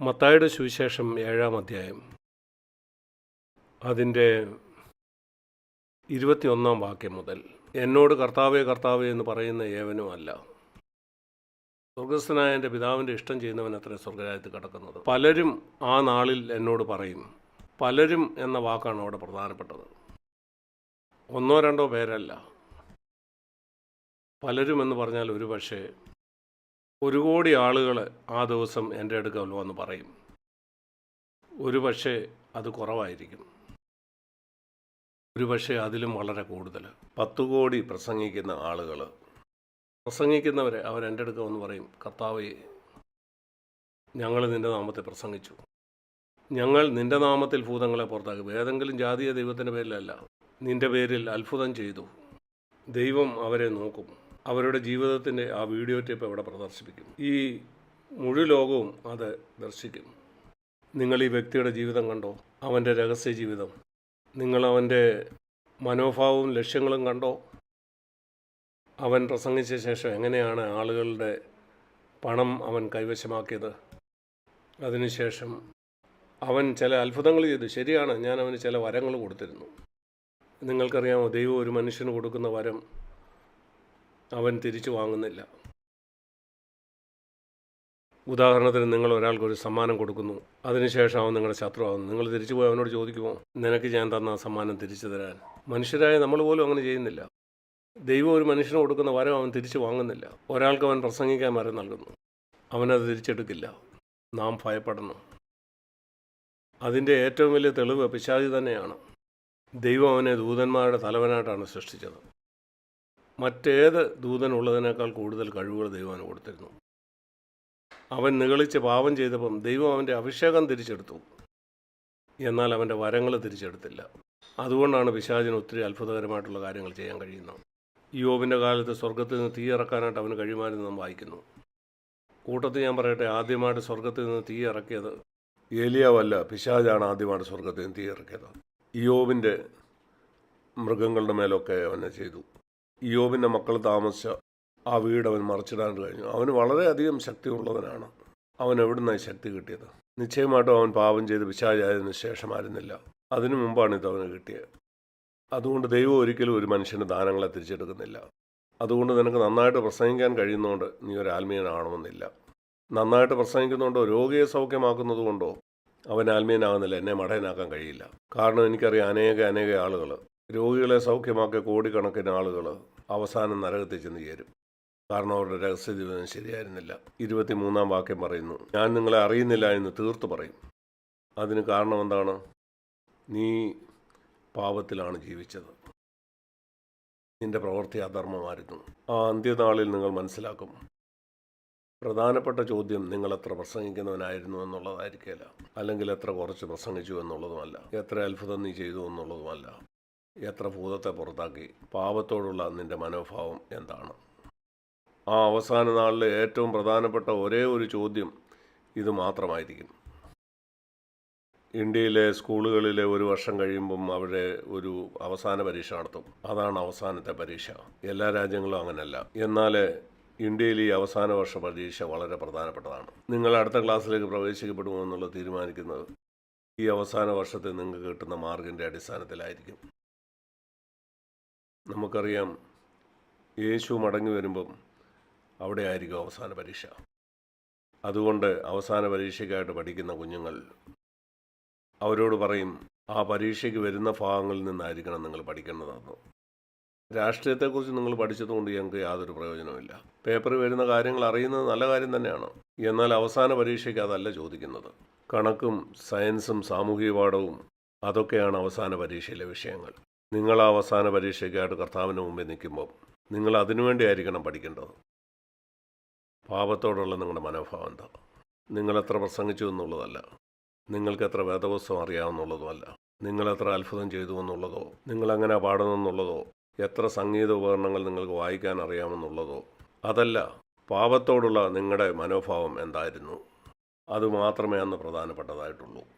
മത്തായുടെ സുവിശേഷം ഏഴാം അധ്യായം. അതിന്റെ ഇരുപത്തിയൊന്നാം വാക്യം മുതൽ എന്നോട് കർത്താവേ കർത്താവേ എന്ന് പറയുന്ന ഏവനും അല്ല. സ്വർഗസ്ഥനായ എന്റെ പിതാവിന്റെ ഇഷ്ടം ചെയ്യുന്നവൻ അത്ര സ്വർഗരാജ്യത്ത് കിടക്കുന്നത്. പലരും ആ നാളിൽ എന്നോട് പറയും പലരും എന്ന വാക്കാണ് അവിടെ പ്രധാനപ്പെട്ടത്. ഒന്നോ രണ്ടോ പേരല്ല. പലരും എന്ന് പറഞ്ഞാൽ ഒരു പക്ഷേ ഒരു കോടി ആളുകൾ ആ ദിവസം എന്റെ അടുക്കൽ വന്ന് പറയും. ഒരു പക്ഷേ അത് കുറവായിരിക്കും. ഒരു പക്ഷേ അതിലും വളരെ കൂടുതൽ പത്ത് കോടി പ്രസംഗിക്കുന്ന ആളുകൾ പ്രസംഗിക്കുന്നവരെ എന്റെ അടുക്ക വന്ന് പറയും കർത്താവേ ഞങ്ങൾ നിന്റെ നാമത്തെ പ്രസംഗിച്ചു. ഞങ്ങൾ നിന്റെ നാമത്തിൽ ഭൂതങ്ങളെ പുറത്താക്കും. ഏതെങ്കിലും ജാതീയ ദൈവത്തിന്റെ പേരിലല്ല നിന്റെ പേരിൽ അത്ഭുതം ചെയ്തു. ദൈവം അവരെ നോക്കും. അവരുടെ ജീവിതത്തിന്റെ ആ വീഡിയോ ടേപ്പ് അവിടെ പ്രദർശിപ്പിക്കും? ഈ മുഴു ലോകവും അത് ദർശിക്കും. നിങ്ങൾ ഈ വ്യക്തിയുടെ ജീവിതം കണ്ടോ? അവന്റെ രഹസ്യ ജീവിതം. നിങ്ങൾ അവന്റെ മനോഭാവവും ലക്ഷ്യങ്ങളും കണ്ടോ? അവൻ പ്രസംഗിച്ച ശേഷം എങ്ങനെയാണ് ആളുകളുടെ പണം അവൻ കൈവശമാക്കിയത്? അതിനുശേഷം അവൻ ചില അത്ഭുതങ്ങൾ ചെയ്തു. ശരിയാണ് ഞാൻ അവന് ചില വരങ്ങൾ കൊടുത്തിരുന്നു. നിങ്ങൾക്കറിയാമോ ദൈവം ഒരു മനുഷ്യന് കൊടുക്കുന്ന വരം അവൻ തിരിച്ചു വാങ്ങുന്നില്ല. ഉദാഹരണത്തിന് നിങ്ങൾ ഒരാൾക്കൊരു സമ്മാനം കൊടുക്കുന്നു. അതിനുശേഷം അവൻ നിങ്ങളുടെ ശത്രുവാകുന്നു. നിങ്ങൾ തിരിച്ചു പോയി അവനോട് ചോദിക്കുമോ നിനക്ക് ഞാൻ തന്ന ആ സമ്മാനം തിരിച്ചു തരാൻ. മനുഷ്യരായ നമ്മൾ പോലും അങ്ങനെ ചെയ്യുന്നില്ല. ദൈവം ഒരു മനുഷ്യന് കൊടുക്കുന്ന വരം അവൻ തിരിച്ചു വാങ്ങുന്നില്ല. ഒരാൾക്ക് അവൻ പ്രസംഗിക്കാൻ വരം നൽകുന്നു. അവനത് തിരിച്ചെടുക്കില്ല. നാം ഭയപ്പെടണം അതിന്റെ ഏറ്റവും വലിയ തെളിവ് പിശാചി തന്നെയാണ്. ദൈവം അവനെ ദൂതന്മാരുടെ തലവനായിട്ടാണ് സൃഷ്ടിച്ചത്. മറ്റേത് ദൂതനുള്ളതിനേക്കാൾ കൂടുതൽ കഴിവുകൾ ദൈവം കൊടുത്തിരുന്നു. അവൻ നിഗളിച്ച് പാപം ചെയ്തപ്പം ദൈവം അവന്റെ അഭിഷേകം തിരിച്ചെടുത്തു. എന്നാൽ അവന്റെ വരങ്ങൾ തിരിച്ചെടുത്തില്ല. അതുകൊണ്ടാണ് പിശാചിന് ഒത്തിരി അത്ഭുതകരമായിട്ടുള്ള കാര്യങ്ങൾ ചെയ്യാൻ കഴിയുന്നത്. യോബിന്റെ കാലത്ത് സ്വർഗത്തിൽ നിന്ന് തീ ഇറക്കാനായിട്ട് അവന് കഴിയുമായിരുന്നു നാം വായിക്കുന്നു. കൂട്ടത്തിൽ ഞാൻ പറയട്ടെ ആദ്യമായിട്ട് സ്വർഗത്തിൽ നിന്ന് തീ ഇറക്കിയത് ഏലിയാവല്ല. പിശാജാണ് ആദ്യമായിട്ട് സ്വർഗത്തിൽ നിന്ന് തീ ഇറക്കിയത്. യോബിന്റെ മൃഗങ്ങളുടെ മേലൊക്കെ അവനെ ചെയ്തു. യോബിന്റെ മക്കൾ താമസിച്ച ആ വീട് അവൻ മറിച്ചിടാൻ കഴിഞ്ഞു. അവന് വളരെയധികം ശക്തിയുള്ളവനാണ്. അവൻ എവിടുന്നായി ശക്തി കിട്ടിയത്? നിശ്ചയമായിട്ടും അവൻ പാപം ചെയ്ത് പിശാചായതിനു ശേഷമായിരുന്നില്ല. അതിനു മുമ്പാണ് ഇത് അവന് കിട്ടിയത്. അതുകൊണ്ട് ദൈവം ഒരിക്കലും ഒരു മനുഷ്യന്റെ ദാനങ്ങളെ തിരിച്ചെടുക്കുന്നില്ല. അതുകൊണ്ട് നിനക്ക് നന്നായിട്ട് പ്രസംഗിക്കാൻ കഴിയുന്നതുകൊണ്ട് നീ ഒരു ആത്മീയനാകണമെന്നില്ല നന്നായിട്ട് പ്രസംഗിക്കുന്നതുകൊണ്ടോ രോഗിയെ സൗഖ്യമാക്കുന്നത് കൊണ്ടോ അവൻ ആത്മീയനാകുന്നില്ല. എന്നെ മടയനാക്കാൻ കഴിയില്ല. കാരണം എനിക്കറിയാം അനേക അനേക ആളുകൾ രോഗികളെ സൗഖ്യമാക്കിയ കോടിക്കണക്കിന് ആളുകൾ അവസാനം നരകത്തിൽ ചെന്ന് ചേരും. കാരണം അവരുടെ രഹസ്യ ജീവിതം ശരിയായിരുന്നില്ല. ഇരുപത്തിമൂന്നാം വാക്യം പറയുന്നു ഞാൻ നിങ്ങളെ അറിയുന്നില്ല എന്ന് തീർത്തു പറയും. അതിന് കാരണം എന്താണ്? നീ പാപത്തിലാണ് ജീവിച്ചത്. നിന്റെ പ്രവൃത്തി അധർമ്മമായിരുന്നു. ആ അന്ത്യനാളിൽ നിങ്ങൾ മനസ്സിലാക്കും. പ്രധാനപ്പെട്ട ചോദ്യം നിങ്ങൾ എത്ര പ്രസംഗിക്കുന്നവനായിരുന്നു എന്നുള്ളതായിരിക്കില്ല അല്ലെങ്കിൽ എത്ര കുറച്ച് പ്രസംഗിച്ചു എന്നുള്ളതുമല്ല. എത്ര അത്ഭുതം നീ ചെയ്തു എന്നുള്ളതുമല്ല. എത്ര ഭൂതത്തെ പുറത്താക്കി? പാപത്തോടുള്ള നിന്റെ മനോഭാവം എന്താണ്? ആ അവസാന നാളിലെ ഏറ്റവും പ്രധാനപ്പെട്ട ഒരേ ഒരു ചോദ്യം ഇത് മാത്രമായിരിക്കും. ഇന്ത്യയിലെ സ്കൂളുകളിലെ ഒരു വർഷം കഴിയുമ്പം അവിടെ ഒരു അവസാന പരീക്ഷ നടത്തും. അതാണ് അവസാനത്തെ പരീക്ഷ. എല്ലാ രാജ്യങ്ങളും അങ്ങനെയല്ല. എന്നാൽ ഇന്ത്യയിൽ ഈ അവസാന വർഷ പരീക്ഷ വളരെ പ്രധാനപ്പെട്ടതാണ്. നിങ്ങൾ അടുത്ത ക്ലാസ്സിലേക്ക് പ്രവേശിക്കപ്പെടുമോ എന്നുള്ളത് തീരുമാനിക്കുന്നത് ഈ അവസാന വർഷത്തെ നിങ്ങൾക്ക് കിട്ടുന്ന മാർഗിന്റെ അടിസ്ഥാനത്തിലായിരിക്കും. നമുക്കറിയാം യേശു മടങ്ങി വരുമ്പം അവിടെ ആയിരിക്കും അവസാന പരീക്ഷ. അതുകൊണ്ട് അവസാന പരീക്ഷയ്ക്കായിട്ട് പഠിക്കുന്ന കുഞ്ഞുങ്ങൾ അവരോട് പറയും ആ പരീക്ഷയ്ക്ക് വരുന്ന ഭാഗങ്ങളിൽ നിന്നായിരിക്കണം നിങ്ങൾ പഠിക്കേണ്ടതെന്ന്. രാഷ്ട്രീയത്തെക്കുറിച്ച് നിങ്ങൾ പഠിച്ചതുകൊണ്ട് ഞങ്ങൾക്ക് യാതൊരു പ്രയോജനവുമില്ല. പേപ്പറിൽ വരുന്ന കാര്യങ്ങൾ അറിയുന്നത് നല്ല കാര്യം തന്നെയാണ്. എന്നാൽ അവസാന പരീക്ഷയ്ക്ക് അതല്ല ചോദിക്കുന്നത്. കണക്കും സയൻസും സാമൂഹിക പാഠവും അതൊക്കെയാണ് അവസാന പരീക്ഷയിലെ വിഷയങ്ങൾ. നിങ്ങൾ അവസാന പരീക്ഷയ്ക്കായിട്ട് കർത്താവിന് മുമ്പിൽ നിൽക്കുമ്പോൾ നിങ്ങൾ അതിനുവേണ്ടി ആയിരിക്കണം പഠിക്കേണ്ടത്. പാപത്തോടുള്ള നിങ്ങളുടെ മനോഭാവം എന്താ? നിങ്ങൾ എത്ര പ്രസംഗിച്ചു എന്നുള്ളതല്ല. നിങ്ങൾക്ക് എത്ര വേദപുസ്തകം നിങ്ങൾ എത്ര അത്ഭുതം ചെയ്തു എന്നുള്ളതോ നിങ്ങൾ എങ്ങനെ പാടുന്നെന്നുള്ളതോ എത്ര സംഗീത ഉപകരണങ്ങൾ നിങ്ങൾക്ക് വായിക്കാൻ അറിയാമെന്നുള്ളതോ അതല്ല പാപത്തോടുള്ള നിങ്ങളുടെ മനോഭാവം എന്തായിരുന്നു? അതുമാത്രമേ അന്ന് പ്രധാനപ്പെട്ടതായിട്ടുള്ളൂ.